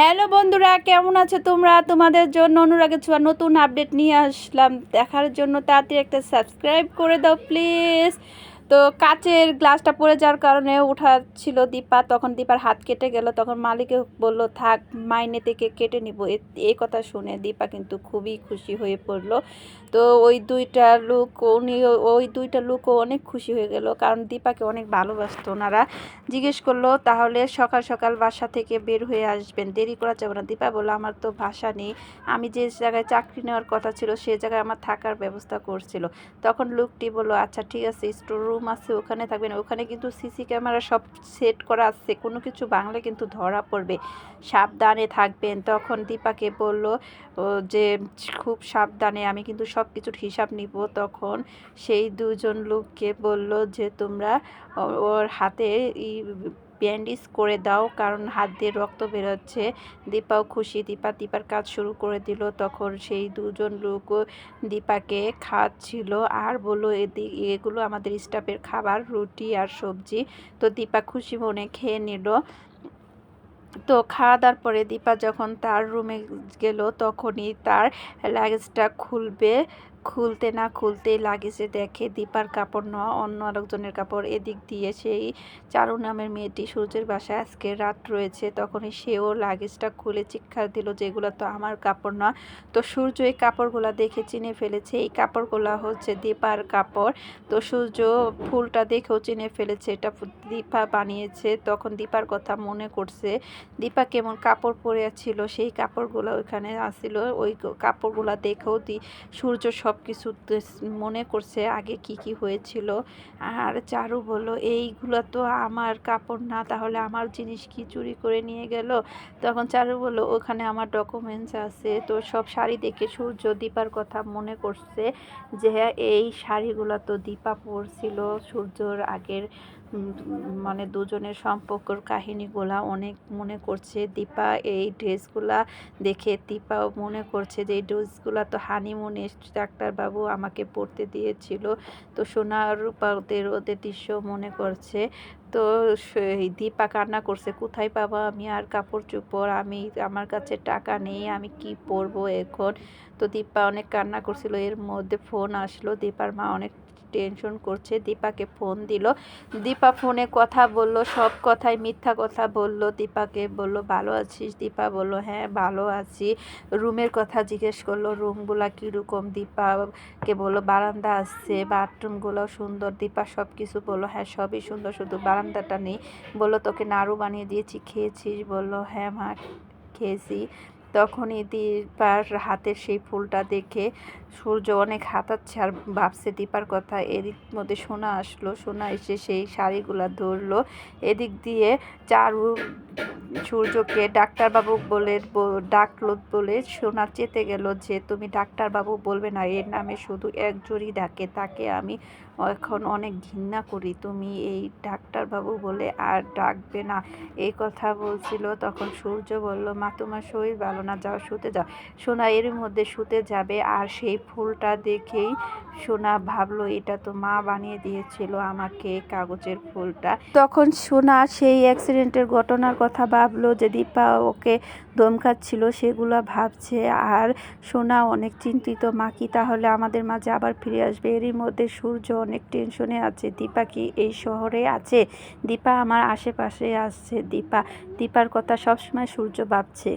Hello বন্ধুরা, কেমন আছো তোমরা? তোমাদের জন্য অনুরাগে ছোঁয়া নতুন আপডেট নিয়ে আসলাম। দেখার জন্য তাড়াতাড়ি একটা সাবস্ক্রাইব করে দাও প্লিজ তো কাচের গ্লাসটা পড়ে যাওয়ার কারণে উঠাচ্ছিল দীপা, তখন দীপার হাত কেটে গেল, তখন মালিকে বলল, থাক, মাইনে থেকে কেটে নিব। এই কথা শুনে দীপা কিন্তু খুবই খুশি হয়ে পড়ল। তো ওই দুইটা লুক, উনি ওই দুইটা লোকও অনেক খুশি হয়ে গেল, কারণ দীপাকে অনেক ভালোবাসতো ওনারা। জিজ্ঞেস করল, তাহলে সকাল সকাল বাসা থেকে বের হয়ে আসবেন? দেরি করা যাবে না। দীপা বলল, আমার তো ভাষা নেই। আমি যে জায়গায় চাকরি নেওয়ার কথা ছিল, সে জায়গায় আমার থাকার ব্যবস্থা করছিল। তখন লুকটি বলল আচ্ছা ঠিক আছে, স্টোর রুম আছে, ওখানে থাকবেন। ওখানে কিন্তু সিসি ক্যামেরা সব সেট করা আছে। কোনো কিছু বাংলা কিন্তু ধরা পড়বে। সাবধানে থাকবেন। তখন দীপাকে বলল যে খুব সাবধানে আমি কিন্তু সব কিছুর হিসাব নিব। তখন সেই দুজন লোককে বলল যে, তোমরা ওর হাতে ব্যান্ডেজ করে দাও, কারণ হাত দিয়ে রক্ত বেরোচ্ছে। দীপাও খুশি। দীপা দীপার কাজ শুরু করে দিল। তখন সেই দুজন লোক দীপাকে খাওয়াচ্ছিল আর বলল এগুলো আমাদের স্টাফের খাবার, রুটি আর সবজি। তো দীপা খুশি মনে খেয়ে নিল। তো খাওয়া দাওয়ার পরে দীপা যখন তার রুমে গেল, তখনই তার লাগেজটা খুলবে। খুলতে না খুলতেই লাগেজে দেখে দীপার কাপড় নেওয়া, অন্য আরেকজনের কাপড় এদিক দিয়ে সেই চারু নামের মেয়েটি সূর্যের বাসায় আজকে রাত রয়েছে, তখনই সেও লাগেজটা খুলে চিৎকার দিল যেগুলো তো আমার কাপড় না তো সূর্য এই কাপড়গুলা দেখে চিনে ফেলেছে, এই কাপড়গুলা হচ্ছে দীপার কাপড়। তো সূর্য ফুলটা দেখেও চিনে ফেলেছে, এটা দীপা বানিয়েছে, তখন দীপার কথা মনে করছে, দীপা কেমন কাপড় পরে ছিল সেই কাপড়গুলো ওইখানে আসছিল ওই কাপড়গুলা দেখেও দি, সূর্য সব কিছু মনে করছে আগে কি কি হয়েছিল। আর চারু বলল, এইগুলো তো আমার কাপড় না, তাহলে আমার জিনিস কি চুরি করে নিয়ে গেল? তখন চারু বলল, ওখানে আমার ডকুমেন্টস আছে, তো সব শাড়ি দেখে সূর্য দীপার কথা মনে করছে যে, এই শাড়িগুলো তো দীপা পরছিল সূর্যর আগের মানে দুজনের সম্পর্কর কাহিনীগুলা অনেক মনে করছে। দীপা এই ড্রেসগুলা দেখে দীপাও মনে করছে যে, এই ড্রেসগুলা তো হানিমুনে ডাক্তারবাবু আমাকে পড়তে দিয়েছিল। তো সোনা রূপা ওদের দৃশ্য মনে করছে। তো দীপা কান্না করছে, কোথায় পাবো আমি? আর কাপড় চোপড়, আমি, আমার কাছে টাকা নেই, আমি কি পরবো এখন? তো দীপা অনেক কান্না করছিল, এর মধ্যে ফোন আসলো, দীপার মা অনেক টেনশন করছে। দীপাকে ফোন দিল। দীপা ফোনে কথা বলল, সব কথাই মিথ্যা কথা বলল। দীপাকে বলল, ভালো আছিস? দীপা বলল হ্যাঁ ভালো আছি। রুমের কথা জিজ্ঞেস করল, রুমগুলা কীরকম? দীপাকে বলল, বারান্দা আসছে বাথরুমগুলো সুন্দর। দীপা সব কিছু বলল হ্যাঁ সবই সুন্দর, শুধু বারান্দাটা নেই। বলল, তোকে নাড়ু বানিয়ে দিয়েছি, খেয়েছিস? বলল হ্যাঁ মা, খেয়েছি। তখনই দীপার হাতের সেই ফুলটা দেখে সূর্য অনেক হাতাচ্ছে আর ভাবছে, দীপার কথা এদিক মধ্যে সোনা আসলো। সোনা এসে সেই শাড়িগুলা ধরলো। এদিক দিয়ে চারু সূর্যকে ডাক্তারবাবু বলে ব- ডাকলো বলে সোনা চেতে গেল যে, তুমি ডাক্তারবাবু বলবে না, এর নামে শুধু একজনই ডাকে, তাকে আমি এখন অনেক ঘৃণা করি। তুমি এই ডাক্তারবাবু বলে আর ডাকবে না। এই কথা বলছিল, তখন সূর্য বলল, মা, তোমার শরীর ভালো না, যাও শুতে যাও। সোনা এর মধ্যে শুতে যাবে আর সেই ফুলটা দেখেই সোনা ভাবলো, এটা তো মা বানিয়ে দিয়েছিল আমাকে কাগজের ফুলটা। তখন সোনা সেই অ্যাক্সিডেন্টের ঘটনার কথা ভাবলো যে দীপা ওকে ধমকাচ্ছিল সেগুলো ভাবছে। আর সোনা অনেক চিন্তিত, মা কি তাহলে আমাদের মাঝে আবার ফিরে আসবে? এরই মধ্যে সূর্য অনেক টেনশনে আছে, দীপা কি এই শহরে আছে? দীপা আমার আশেপাশে আসছে দীপা। দীপার কথা সবসময় সূর্য ভাবছে।